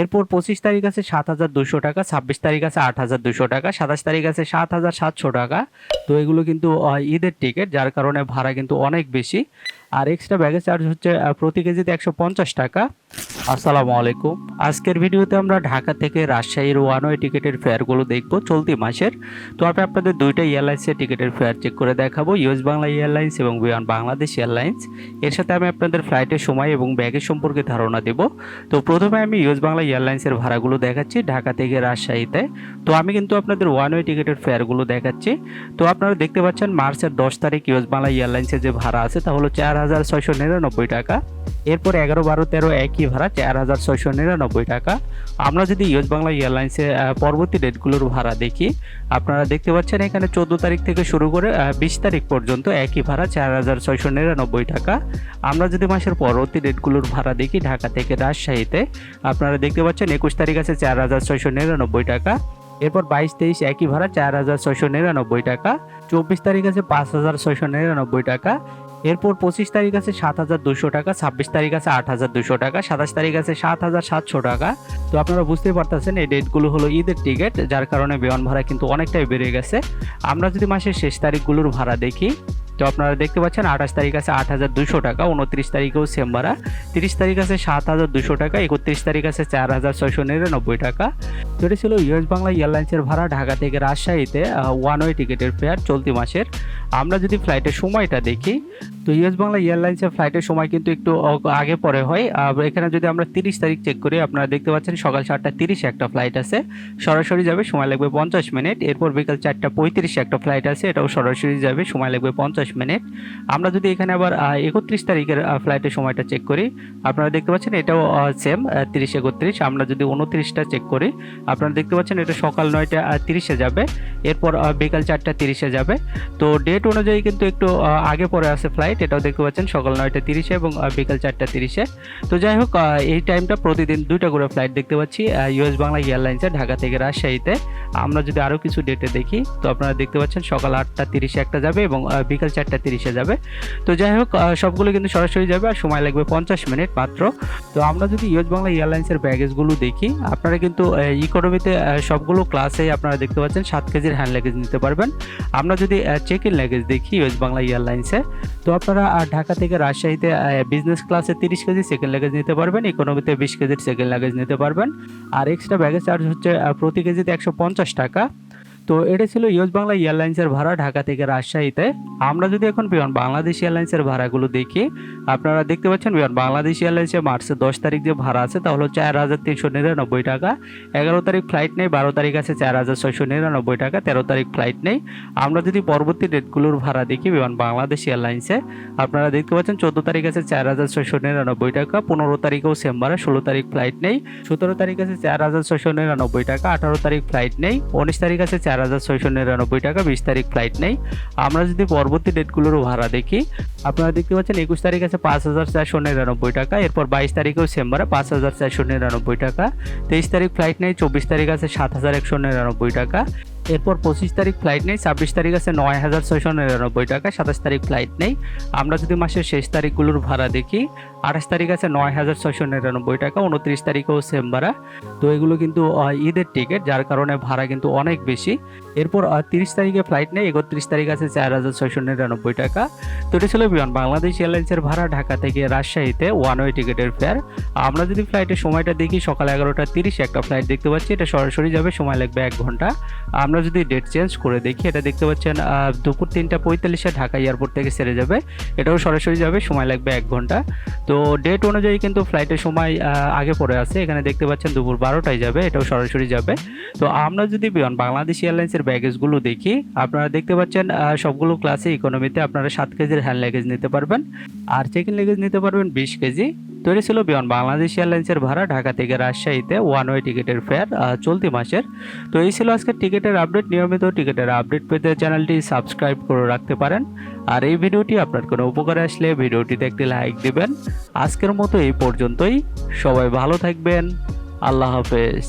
এরপর পঁচিশ তারিখ আছে সাত হাজার দুশো টাকা, ছাব্বিশ তারিখ আছে আট হাজার দুশো টাকা, সাতাশ তারিখ আছে সাত হাজার সাতশো টাকা। তো এগুলো কিন্তু ঈদের টিকিট যার কারণে ভাড়া কিন্তু অনেক বেশি। আর এক্সট্রা ব্যাগেজ চার্জ হচ্ছে প্রতি কেজিতে একশো পঞ্চাশ টাকা। আসসালামু আলাইকুম। আজকের ভিডিওতে আমরা ঢাকা থেকে রাজশাহীর ওয়ান ওয়ে টিকিটের ফেয়ারগুলো দেখব চলতি মাসের। তো আমি আপনাদের দুইটা এয়ারলাইন্সের টিকিটের ফেয়ার চেক করে দেখাবো ইউএস বাংলা এয়ারলাইন্স এবং বিমান বাংলাদেশ এয়ারলাইন্স। এর সাথে আমি আপনাদের ফ্লাইটের সময় এবং ব্যাগের সম্পর্কে ধারণা দেব। তো প্রথমে আমি ইউএস বাংলা এয়ারলাইন্সের ভাড়াগুলো দেখাচ্ছি ঢাকা থেকে রাজশাহীতে। তো আমি কিন্তু আপনাদের ওয়ান ওয়ে টিকিটের ফেয়ারগুলো দেখাচ্ছি। তো আপনারা দেখতে পাচ্ছেন মার্চের দশ তারিখ ইউএস বাংলা এয়ারলাইন্সের যে ভাড়া আছে, তা হলো চার হাজার ছয়শো নিরানব্বই টাকা। এরপর এগারো, বারো, তেরো একই ভাড়া, চার হাজার ছয়শো নিরানব্বই টাকা। আমরা যদি ইউএস বাংলা এয়ারলাইন্সের পরবর্তী ডেটগুলোর ভাড়া দেখি, আপনারা দেখতে পাচ্ছেন এখানে চোদ্দ তারিখ থেকে শুরু করে বিশ তারিখ পর্যন্ত একই ভাড়া, চার হাজার ছয়শো নিরানব্বই টাকা। আমরা যদি মাসের পরবর্তী ডেটগুলোর ভাড়া দেখি, ঢাকা থেকে রাজশাহীতে, আপনারা দেখতে পাচ্ছেন একুশ তারিখ আছে চার হাজার ছয়শো নিরানব্বই টাকা। এরপর বাইশ, তেইশ একই ভাড়া চার হাজার ছয়শো নিরানব্বই টাকা। চব্বিশ তারিখ আছে পাঁচ হাজার ছয়শো নিরানব্বই টাকা। এরপর পঁচিশ তারিখ আছে সাত হাজার দুশো টাকা, ছাব্বিশ তারিখ আছে আট হাজার দুশো টাকা, সাতাশ তারিখ আছে সাত হাজার সাতশো টাকা। তো আপনারা বুঝতেই পারতেছেন, এই ডেটগুলো হলো ঈদের টিকিট, যার কারণে বিমান ভাড়া কিন্তু অনেকটাই বেড়ে গেছে। আমরা যদি মাসের শেষ তারিখগুলোর ভাড়া দেখি তো আপনারা দেখতে পাচ্ছেন, আঠাশ তারিখ আছে আট হাজার দুশো টাকা, উনত্রিশ তারিখেও সেম ভাড়া। তিরিশ তারিখ আছে সাত হাজার দুশো টাকা, একত্রিশ তারিখ আছে চার হাজার ছয়শো নিরানব্বই টাকা। এটা ছিল ইউএস বাংলা এয়ারলাইন্সের ভাড়া ঢাকা থেকে রাজশাহীতে ওয়ান ওয়ে টিকিটের ফেয়ার চলতি মাসের। আমরা যদি ফ্লাইটের সময়টা দেখি, তো ইউএস বাংলা এয়ারলাইন্সের ফ্লাইটের সময় কিন্তু একটু আগে পরে হয়। এখানে যদি আমরা তিরিশ তারিখ চেক করি, আপনারা দেখতে পাচ্ছেন সকাল সাতটা তিরিশে একটা ফ্লাইট আছে। সরাসরি যাবে, সময় লাগবে পঞ্চাশ মিনিট। এরপর বিকাল চারটা পঁয়ত্রিশে একটা ফ্লাইট আছে, এটাও সরাসরি যাবে, সময় লাগবে পঞ্চাশ মিনিট। আমরা যদি এখানে আবার একত্রিশ তারিখের ফ্লাইটের সময়টা চেক করি, আপনারা দেখতে পাচ্ছেন এটাও সেম তিরিশ একত্রিশ। আমরা যদি উনত্রিশটা চেক করি, আপনারা দেখতে পাচ্ছেন এটা সকাল নয়টা তিরিশে যাবে। এরপর বিকাল চারটা তিরিশে যাবে। তো ডেট অনুযায়ী কিন্তু একটু আগে পরে আছে ফ্লাইট এটাও দেখতে পাচ্ছেন সকাল নয়টা তিরিশে এবং বিকাল চারটা তিরিশে। তো যাই হোক এই টাইমটা প্রতিদিন দুইটা করে ফ্লাইট দেখতে পাচ্ছি ইউএস বাংলা এয়ারলাইন্সে, ঢাকা থেকে রাজশাহীতে। আমরা যদি আরও কিছু ডেটে দেখি, তো আপনারা দেখতে পাচ্ছেন সকাল আটটা তিরিশে একটা যাবে এবং বিকাল চারটা তিরিশে যাবে। তো যাই হোক সবগুলো কিন্তু সরাসরি যাবে আর সময় লাগবে পঞ্চাশ মিনিট মাত্র। তো আমরা যদি ইউএস বাংলা এয়ারলাইন্সের ব্যাগেজগুলো দেখি, আপনারা কিন্তু ইকোনমিতে সবগুলো ক্লাসে আপনারা দেখতে পাচ্ছেন সাত কেজির হ্যান্ড লাগেজ নিতে পারবেন। আমরা যদি চেক ইন লাগেজ দেখি ইউএস বাংলা এয়ারলাইন্সে তো আপনারা আর ঢাকা থেকে রাজশাহীতে বিজনেস ক্লাসে তিরিশ কেজি সেকেন্ড লাগেজ নিতে পারবেন ইকোনমিতে বিশ কেজির সেকেন্ড লাগেজ নিতে পারবেন। আর এক্সট্রা ব্যাগেজ চার্জ হচ্ছে প্রতি কেজিতে একশো পঞ্চাশ টাকা। তো এটা ছিল ইউএস বাংলা এয়ারলাইন্সের ভাড়া ঢাকা থেকে রাজশাহীতে। আমরা যদি এখন বিমান বাংলাদেশ এয়ারলাইন্সের ভাড়াগুলো দেখি, আপনারা দেখতে পাচ্ছেন বিমান বাংলাদেশ এয়ারলাইন্সে মার্চের দশ তারিখ যে ভাড়া আছে, তা হলো চার হাজার তিনশো নিরানব্বই টাকা। এগারো তারিখ ফ্লাইট নেই, বারো তারিখ আছে চার হাজার ছয়শো নিরানব্বই টাকা, তেরো তারিখ ফ্লাইট নেই। আমরা যদি পরবর্তী ডেটগুলোর ভাড়া দেখি বিমান বাংলাদেশ এয়ারলাইন্সে আপনারা দেখতে পাচ্ছেন চোদ্দ তারিখ আছে চার হাজার ছয়শো নিরানব্বই টাকা, পনেরো তারিখেও সেম ভাড়া, ষোলো তারিখ ফ্লাইট নেই। সতেরো তারিখ আছে চার হাজার ছয়শো নিরানব্বই টাকা, আঠারো তারিখ ফ্লাইট নেই। উনিশ তারিখ আছে চার হাজার ছয়শো নিরানব্বই টাকা, বিশ তারিখ ফ্লাইট নেই। আমরা যদি পরবর্তী ডেটগুলোরও ভাড়া দেখি। আপনারা দেখতে পাচ্ছেন একুশ তারিখ আছে পাঁচ হাজার চারশো নিরানব্বই টাকা, এরপর বাইশ তারিখেও সেম পাঁচ হাজার চারশো নিরানব্বই টাকা। তেইশ তারিখ ফ্লাইট নেই, চব্বিশ তারিখ আছে সাত হাজার একশো নিরানব্বই টাকা। এরপর পঁচিশ তারিখ ফ্লাইট নেই, ছাব্বিশ তারিখ আছে নয় হাজার ছয়শো নিরানব্বই টাকা, সাতাশ তারিখ ফ্লাইট নেই। আমরা যদি মাসের শেষ তারিখগুলোর ভাড়া দেখি, আঠাশ তারিখ আছে নয় হাজার ছয়শো নিরানব্বই টাকা, উনত্রিশ তারিখেও সেম ভাড়া। তো এগুলো কিন্তু ঈদের টিকিট যার কারণে ভাড়া কিন্তু অনেক বেশি। এরপর তিরিশ তারিখে ফ্লাইট নেই, একত্রিশ তারিখ আছে চার হাজার ছয়শো নিরানব্বই টাকা। তো এটা ছিল বিমান, বাংলাদেশ এয়ারলাইন্সের ভাড়া, ঢাকা থেকে রাজশাহীতে ওয়ান ওয়ে টিকিটের ফেয়ার আমরা যদি ফ্লাইটের সময়টা দেখি, সকাল এগারোটা তিরিশ একটা ফ্লাইট দেখতে পাচ্ছি, এটা সরাসরি যাবে, সময় লাগবে এক ঘণ্টা। আমরা যদি ডেট চেঞ্জ করে দেখি, এটা দেখতে পাচ্ছেন দুপুর তিনটা পঁয়তাল্লিশে ঢাকা এয়ারপোর্ট থেকে ছেড়ে যাবে। এটাও সরাসরি যাবে, সময় লাগবে এক ঘণ্টা। তো ডেট অনুযায়ী কিন্তু ফ্লাইটের সময় আগে পড়ে আছে। এখানে দেখতে পাচ্ছেন দুপুর বারোটায় যাবে, এটাও সরাসরি যাবে। তো আমরা যদি বাংলাদেশ এয়ারলাইন্সের ব্যাগেজগুলো দেখি, আপনারা দেখতে পাচ্ছেন সবগুলো ক্লাসে ইকোনমিতে আপনারা সাত কেজির হ্যান্ড লাগেজ নিতে পারবেন। আর চেক ইন লাগেজ নিতে পারবেন বিশ কেজি। তৈরি ছিল বিমান। বাংলাদেশ এয়ারলাইন্সের ভাড়া ঢাকা থেকে রাজশাহীতে ওয়ান ওয়ে টিকিটের ফেয়ার চলতি মাসের। তো এই ছিল আজকের টিকিটের আপডেট নিয়মিত টিকিটের আপডেট পেতে চ্যানেলটি সাবস্ক্রাইব করে রাখতে পারেন। আর এই ভিডিওটি আপনার কোনো উপকারে আসলে ভিডিওটিতে একটি লাইক দিবেন। আজকের মতো এই পর্যন্তই। সবাই ভালো থাকবেন। আল্লাহ হাফেজ।